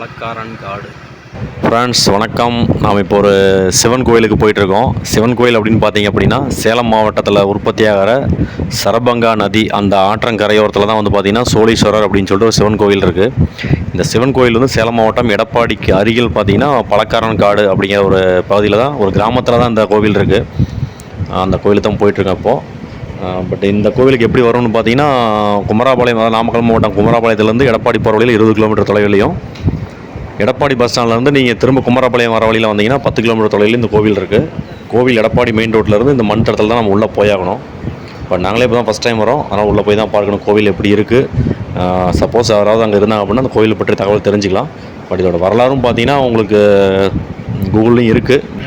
பழக்காரன் காடு. ஃப்ரெண்ட்ஸ் வணக்கம். நாம் இப்போ ஒரு சிவன் கோயிலுக்கு போயிட்டுருக்கோம். சிவன் கோயில் அப்படின்னு பார்த்தீங்க அப்படின்னா சேலம் மாவட்டத்தில் உற்பத்தியாகிற சரபங்கா நதி அந்த ஆற்றங்கரையோரத்தில் தான் வந்து பார்த்திங்கன்னா சோழீஸ்வரர் அப்படின்னு சொல்லிட்டு ஒரு சிவன் கோயில் இருக்குது இந்த சிவன் கோயில் வந்து சேலம் மாவட்டம் எடப்பாடிக்கு அருகில் பார்த்தீங்கன்னா பழக்காரன் காடு அப்படிங்கிற ஒரு பகுதியில் தான் ஒரு கிராமத்தில் தான் இந்த கோவில் இருக்குது அந்த கோயிலுக்கு தான் போயிட்டுருக்கேன் இப்போது பட் இந்த கோவிலுக்கு எப்படி வரும்னு பார்த்தீங்கன்னா குமராபாளையம் அதாவது நாமக்கல் மாவட்டம் குமராபாளையத்துலேருந்து எடப்பாடி போகிற வழியில் இருபது கிலோமீட்டர் தொலைவிலையும் எடப்பாடி பஸ் ஸ்டாண்ட்லேருந்து நீங்கள் திரும்ப குமாரபாளையம் வர வழியில் வந்தீங்கன்னா பத்து கிலோமீட்டர் தொலைவில் இந்த கோவில் இருக்குது கோவில் எடப்பாடி மெயின் ரோட்லேருந்து இந்த மண் தடத்தில் தான் நம்ம உள்ளே போயாகணும். பட் நாங்களே இப்போ தான் ஃபஸ்ட் டைம் வரோம். ஆனால் உள்ளே போய் தான் பார்க்கணும் கோவில் எப்படி இருக்குது சப்போஸ் யாராவது அங்கே இருந்தாங்க அப்படின்னா அந்த கோயிலை பற்றி தகவல் தெரிஞ்சுக்கலாம். பட் இதோட வரலாறும் பார்த்தீங்கன்னா உங்களுக்கு கூகுள்லையும் இருக்குது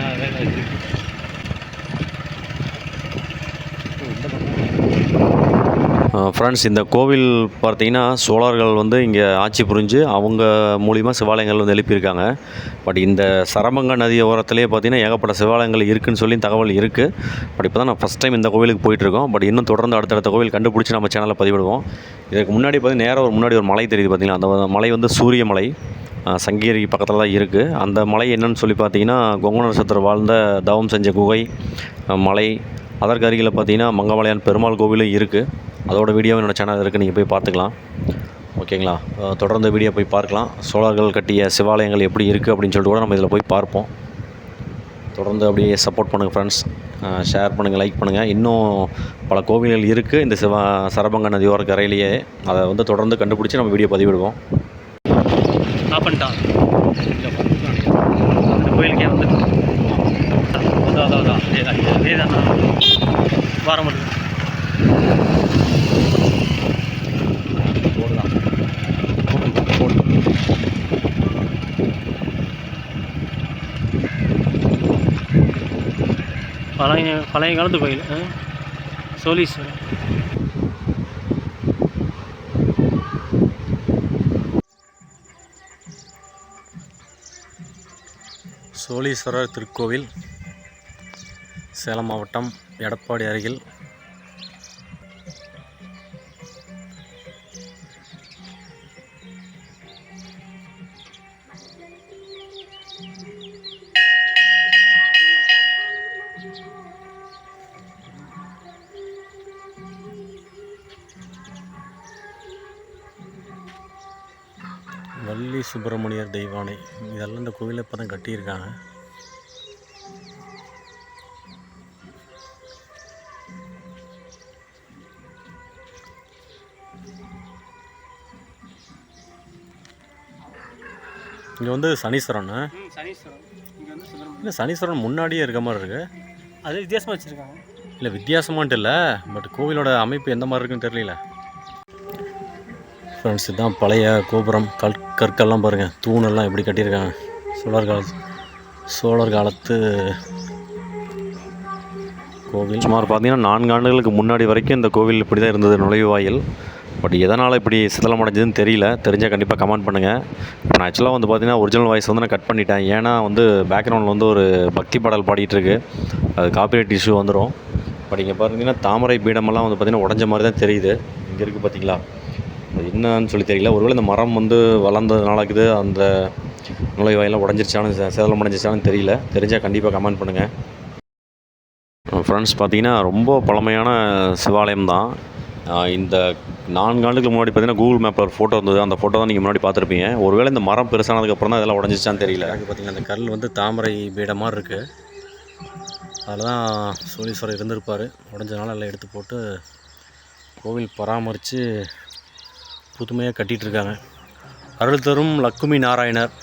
ஃப்ரெண்ட்ஸ் இந்த கோவில் பார்த்தீங்கன்னா சோழர்கள் வந்து இங்கே ஆட்சி புரிஞ்சு அவங்க மூலிமா சிவாலயங்கள் வந்து எழுப்பியிருக்காங்க. பட் இந்த சரமங்க நதி ஓரத்துலேயே பார்த்தீங்கன்னா ஏகப்பட்ட சிவாலயங்கள் இருக்குதுன்னு சொல்லி தகவல் இருக்குது பட் இப்போ தான் நான் ஃபஸ்ட் டைம் இந்த கோவிலுக்கு போயிட்டுருக்கோம் பட் இன்னும் தொடர்ந்து அடுத்தடுத்த கோவில் கண்டுபிடிச்சி நம்ம சேனலில் பதிவிடுவோம். இதுக்கு முன்னாடி பார்த்தீங்கன்னா நேராக ஒரு முன்னாடி ஒரு மலை தெரியுது பார்த்தீங்கன்னா அந்த மலை வந்து சூரிய மலை. சங்ககிரி பக்கத்தில் தான் இருக்குது அந்த மலை என்னன்னு சொல்லி பார்த்தீங்கன்னா கொங்கு நட்சத்திரம் வாழ்ந்த தவம் செஞ்ச குகை மலை அதற்கு அருகில் பார்த்தீங்கன்னா மங்கமலையான் பெருமாள் கோவிலும் இருக்குது அதோட வீடியோ என்னோடய சேனல் இருக்குது நீங்கள் போய் பார்த்துக்கலாம். ஓகேங்களா? தொடர்ந்து வீடியோ போய் பார்க்கலாம். சோழர்கள் கட்டிய சிவாலயங்கள் எப்படி இருக்குது அப்படின்னு சொல்லிட்டு கூட நம்ம இதில் போய் பார்ப்போம். தொடர்ந்து அப்படியே சப்போர்ட் பண்ணுங்கள் ஃப்ரெண்ட்ஸ் ஷேர் பண்ணுங்கள் லைக் பண்ணுங்கள் இன்னும் பல கோவில்கள் இருக்குது இந்த சிவா சரபங்க நதியோர கரையிலேயே. அதை வந்து தொடர்ந்து கண்டுபிடிச்சி நம்ம வீடியோ பதிவிடுவோம். கோயிலுக்கே வந்து அதான் அதான் அதே தான் அதே தான் வர முடியும் பழைய பழைய காலத்து கோயில் ஆ? சோழீஸ்வரர். சோழீஸ்வரர் திருக்கோவில். சேலம் மாவட்டம் எடப்பாடி அருகில். வள்ளி சுப்பிரமணியர் தெய்வானை. இதெல்லாம் இந்த கோவிலை இப்போ தான் கட்டியிருக்காங்க. இங்கே வந்து சனீஸ்வரன். ம் சனீஸ்வரன். இங்கே வந்து இல்லை சனீஸ்வரன் முன்னாடியே இருக்க மாதிரி இருக்கு. அது வித்தியாசமாக வச்சுருக்காங்க. இல்லை வித்தியாசமான்ட்டு இல்லை. பட் கோவிலோட அமைப்பு எந்த மாதிரி இருக்குன்னு தெரியல. ஃப்ரெண்ட்ஸ் இதுதான் பழைய கோபுரம். கல் கற்கள்லாம் பாருங்கள் தூணெல்லாம் எப்படி கட்டியிருக்காங்க. சோழர் கால சோழர் காலத்து கோவில். சுமார் பார்த்தீங்கன்னா நான்கு ஆண்டுகளுக்கு முன்னாடி வரைக்கும் இந்த கோவில் இப்படி தான் இருந்தது நுழைவாயில் பட் எதனால் இப்படி சிதலம் அடைஞ்சதுன்னு தெரியல. தெரிஞ்சால் கண்டிப்பாக கமெண்ட் பண்ணுங்கள் இப்போ நான் ஆக்சுவலாக வந்து பார்த்தீங்கன்னா ஒரிஜினல் வாய்ஸ் வந்து நான் கட் பண்ணிட்டேன். ஏன்னா வந்து பேக்ரவுண்டில் வந்து ஒரு பக்தி பாடல் பாடிட்டுருக்கு அது காப்பிரைட் இஷ்யூ வந்துடும் பட் இங்கே பார்த்தீங்கன்னா தாமரை பீடமெல்லாம் வந்து பார்த்தீங்கன்னா உடஞ்ச மாதிரி தான் தெரியுது. இங்கே இருக்குது பார்த்தீங்களா என்னன்னு சொல்லி தெரியல. ஒருவேளை இந்த மரம் வந்து வளர்ந்ததுனாலக்குது அந்த நுழைவாயெல்லாம் உடஞ்சிருச்சானு சே- சேதலம் தெரியல. தெரிஞ்சால் கண்டிப்பாக கமெண்ட் பண்ணுங்கள் ஃப்ரெண்ட்ஸ் பார்த்தீங்கன்னா ரொம்ப பழமையான சிவாலயம் தான் இந்த நான்கு ஆண்டுகளுக்கு முன்னாடி பார்த்தீங்கன்னா கூகுள் மேப்பில் ஒரு ஃபோட்டோ இருந்தது அந்த ஃபோட்டோ தான் நீங்கள் முன்னாடி பார்த்துருப்பீங்க. ஒருவேளை இந்த மரம் பெருசானதுக்கப்புறம் தான் இதெல்லாம் உடஞ்சிச்சான்னு தெரியல. பார்த்தீங்கன்னா அந்த கல் வந்து தாமரை பீடமாக மாதிரி இருக்குது அதில் தான் சோழீஸ்வரர் இருந்திருப்பார். உடஞ்சனால எல்லாம் எடுத்து போட்டு கோவில் பராமரித்து புதுமையாக கட்டிகிட்டு இருக்காங்க. அருள் தரும் லக்குமி நாராயணர்.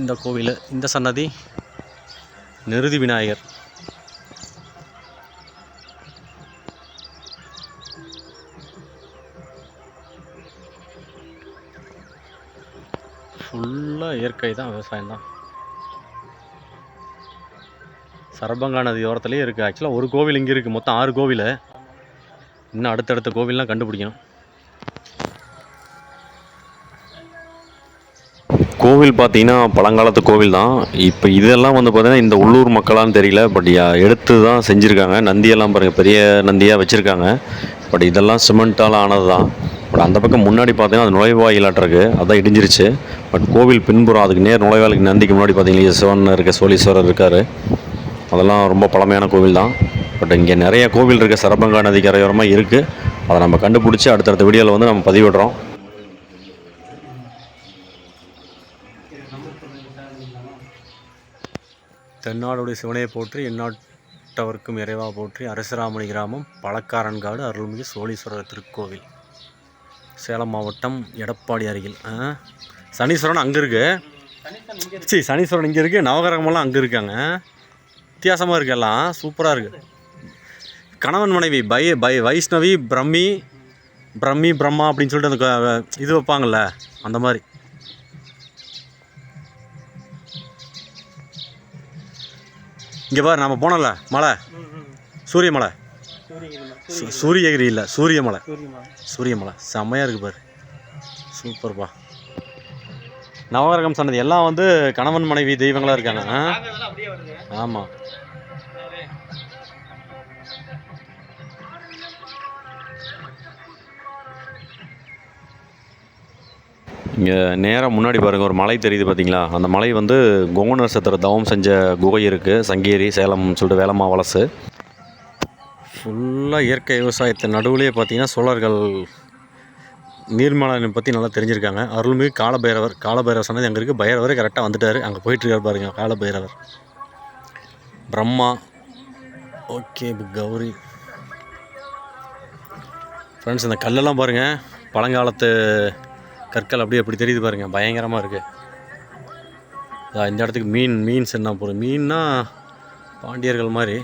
இந்த கோவில் இந்த சன்னதி நிருதி விநாயகர். இயற்கை தான் விவசாயம் தான். சரபங்கா நதி ஓரத்துலேயே இருக்குது ஆக்சுவலாக ஒரு கோவில் இங்கே இருக்குது மொத்தம் ஆறு கோவில். இன்னும் அடுத்தடுத்த கோவில்லாம் கண்டுபிடிக்கணும். கோவில் பார்த்தீங்கன்னா பழங்காலத்து கோவில் தான். இப்போ இதெல்லாம் வந்து பார்த்தீங்கன்னா இந்த உள்ளூர் மக்களான்னு தெரியல. பட் எடுத்து தான் செஞ்சுருக்காங்க. நந்தியெல்லாம் பாருங்கள் பெரிய நந்தியாக வச்சுருக்காங்க. பட் இதெல்லாம் சிமெண்ட்டால் ஆனது தான் பட் அந்த பக்கம் முன்னாடி பார்த்தீங்கன்னா அது நுழைவாயிலாட்டம் இருக்குது அதான் இடிஞ்சிருச்சு. பட் கோவில் பின்புறம் அதுக்கு நேர் நுழைவாயிலுக்கு நந்திக்கு முன்னாடி பார்த்தீங்கன்னா சிவன் இருக்க சோழீஸ்வரர் இருக்கார். அதெல்லாம் ரொம்ப பழமையான கோவில் தான். பட் இங்கே நிறைய கோவில் இருக்க சரபங்கா நதி கரையோரமாக இருக்குது அதை நம்ம கண்டுபிடிச்சி அடுத்தடுத்த வீடியோவில் வந்து நம்ம பதிவிடுறோம். தென்னாடுடைய சிவனையை போற்றி எந்நாட்டவருக்கும் இறைவா போற்றி அரசராமணி கிராமம் பழக்காரன்காடு அருள்மிகு சோழீஸ்வரர் திருக்கோவில். சேலம் மாவட்டம் எடப்பாடி அருகில். சனீஸ்வரன் அங்கே இருக்கு. சரி சனீஸ்வரன் இங்கே இருக்குது நவகரகமெல்லாம் அங்கே இருக்காங்க. வித்தியாசமாக இருக்கு எல்லாம். சூப்பராக இருக்குது கணவன் மனைவி பை பை வைஷ்ணவி பிரம்மி பிரம்மி பிரம்மா அப்படின்னு சொல்லிட்டு அந்த இது வைப்பாங்கல்ல. அந்த மாதிரி. இங்கே பாரு நம்ம போனோம்ல மலை. சூரிய மலை. சூரியகிரி இல்லை சூரிய மலை சூரிய மலை செம்மையாக இருக்குது பாரு சூப்பர்ப்பா நவகிரகம் சொன்னது எல்லாம் வந்து கணவன் மனைவி தெய்வங்களாக இருக்காங்க. ஆமாம் இங்கே நேராக முன்னாடி பாருங்கள் ஒரு மலை தெரியுது பார்த்தீங்களா அந்த மலை வந்து கொங்கு நட்சத்திர தவம் செஞ்ச குகை இருக்குது சங்கேரி சேலம் சொல்லிட்டு வேலம்மா வலசு. ஃபுல்லாக இயற்கை விவசாயத்தை நடுவுலேயே பார்த்தீங்கன்னா சோழர்கள் நீர்மலனை பற்றி நல்லா தெரிஞ்சிருக்காங்க. அருள்மிகு காலபைரவர் காலபைரவர் சொன்னது அங்கே இருக்குது பைரவரே கரெக்டாக வந்துட்டார். அங்கே போயிட்டுருக்கார் பாருங்க காலபைரவர். பிரம்மா ஓகே கௌரி. ஃப்ரெண்ட்ஸ் இந்த கல்லெல்லாம் பாருங்கள் பழங்காலத்து கற்கள் அப்படியே அப்படி தெரியுது பாருங்கள் பயங்கரமாக இருக்குது இந்த இடத்துக்கு மீன் மீன் என்ன போகிறோம் மீன்னா பாண்டியர்கள் மாதிரி.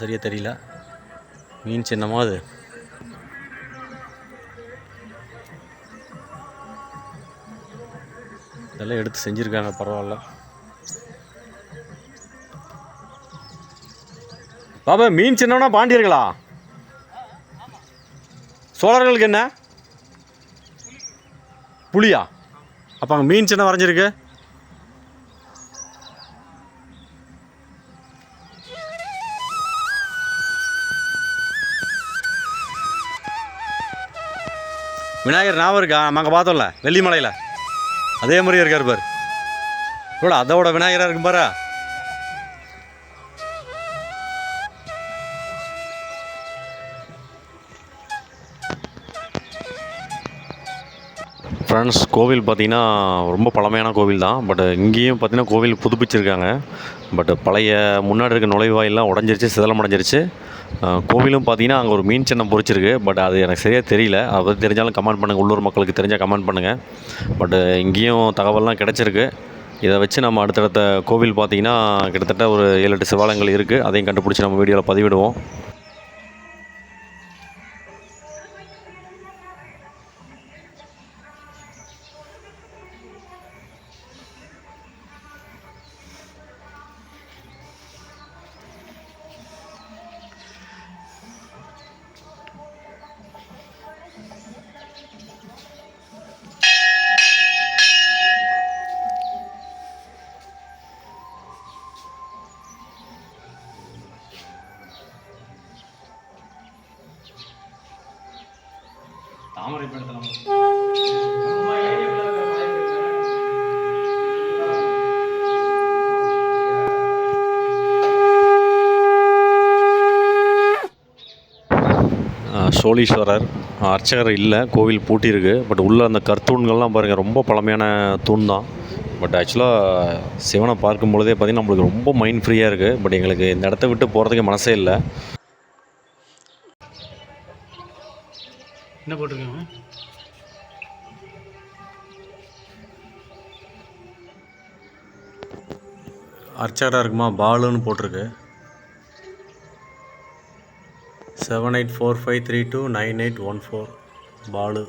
சரியாக தெரியல. மீன் சின்னமாக அது? இதெல்லாம் எடுத்து செஞ்சுருக்காங்க பரவாயில்ல. பாபா மீன் சின்னம்னா பாண்டியர்களா? சோழர்களுக்கு என்ன? புளியா அப்போ அங்கே மீன் சின்னம் வரைஞ்சிருக்கு. விநாயகர் ஞாபகம் இருக்கா? நம்ம அங்கே பார்த்தோம்ல வெள்ளிமலையில். அதே மாதிரியே இருக்கார் பார். கூட அதோட விநாயகராக இருக்கும் பாரு. ஃப்ரெண்ட்ஸ் கோவில் பார்த்தீங்கன்னா ரொம்ப பழமையான கோவில் தான். பட் இங்கேயும் பார்த்திங்கன்னா கோவில் புதுப்பிச்சிருக்காங்க. பட் பழைய முன்னாடி இருக்க நுழைவாயிலாம் உடஞ்சிருச்சு சிதலம் அடைஞ்சிருச்சு. கோவிலும் பார்த்தீங்கன்னா அங்கே ஒரு மீன் சின்னம் பொறிச்சிருக்கு. பட் அது எனக்கு சரியாக தெரியல. அதை பற்றி தெரிஞ்சாலும் கமெண்ட் பண்ணுங்கள் உள்ளூர் மக்களுக்கு தெரிஞ்சால் கமெண்ட் பண்ணுங்கள் பட் இங்கேயும் தகவல்லாம் கிடச்சிருக்கு. இதை வச்சு நம்ம அடுத்தடுத்த கோவில் பார்த்திங்கன்னா கிட்டத்தட்ட ஒரு ஏழு எட்டு சிவாலயங்கள் இருக்குது அதையும் கண்டுபிடிச்சி நம்ம வீடியோவில் பதிவிடுவோம். தாமரை சோழீஸ்வரர் அர்ச்சகர் இல்லை கோவில் பூட்டியிருக்கு. பட் உள்ளே அந்த கற்தூண்கள்லாம் பாருங்கள் ரொம்ப பழமையான தூண் தான். பட் ஆக்சுவலாக சிவனை பார்க்கும் பொழுதே பார்த்திங்கன்னா நம்மளுக்கு ரொம்ப மைண்ட் ஃப்ரீயாக இருக்குது பட் எங்களுக்கு இந்த இடத்த விட்டு போகிறதுக்கு மனசே இல்லை. என்ன போட்டிருக்காங்க? அர்ச்சகராக இருக்குமா? பாலுன்னு போட்டிருக்கு. Seven eight four five three two nine eight one four Balu.